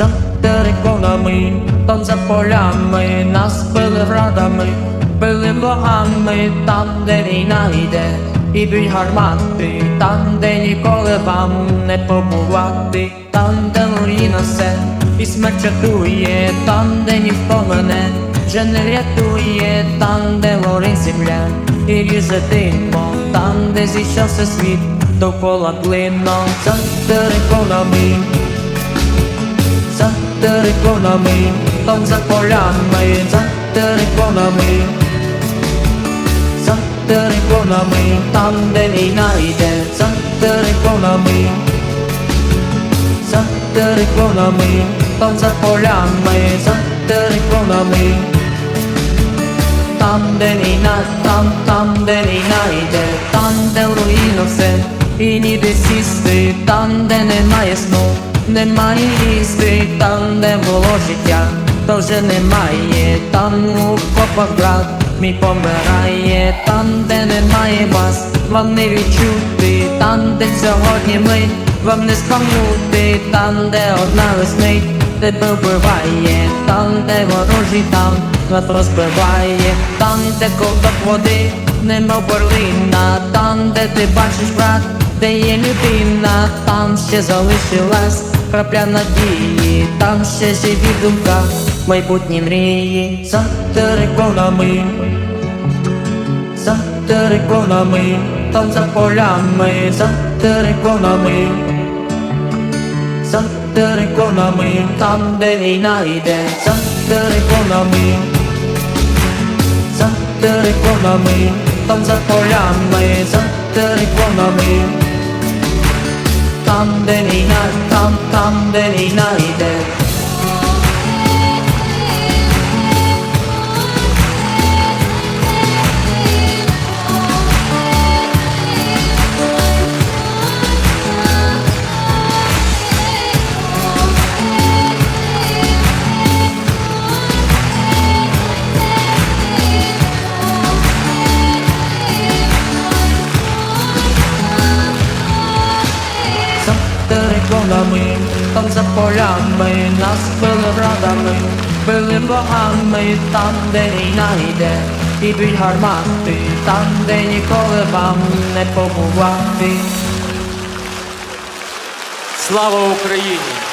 за териконами, там за полями, нас били градами, били богами, там, де війна йде, і б'ють гармати, там, де ніколи вам не побувати, там, де руїна все, і смерть чатує, там, де ніхто мене вже не рятує, там, де горить земля, і ріже димом, там, де зійшовся світ, довкола клином, за териконами за териконами, там за полями, за териконами, за териконами, там, де війна йде, за териконами, за териконами, там за полями, за териконами, там, де війна, там, там, де війна немає сну, там, де було життя, то вже немає, там у копах брат мій помирає, там, де немає вас, вам не відчути, там, де сьогодні ми, вам не спам'нути, там, де одна веснить, тебе вбиває, там, де ворожий там нас розбиває, там, де ковток води, нема берлина, там, де ти бачиш брат, де є людина, там ще залишилась крапля надії, там ще живі думка, майбутні мрії, за териконами, за териконами, там за полями, за териконами. За териконами, там де війна йде, за териконами, за териконами, там за полями, за териконами, там де війна, там, там де війна йде. За териконами, там за полями, нас били врадами, били богами, там, де війна йде, і біль гармати, там, де ніколи вам не побувати. Слава Україні!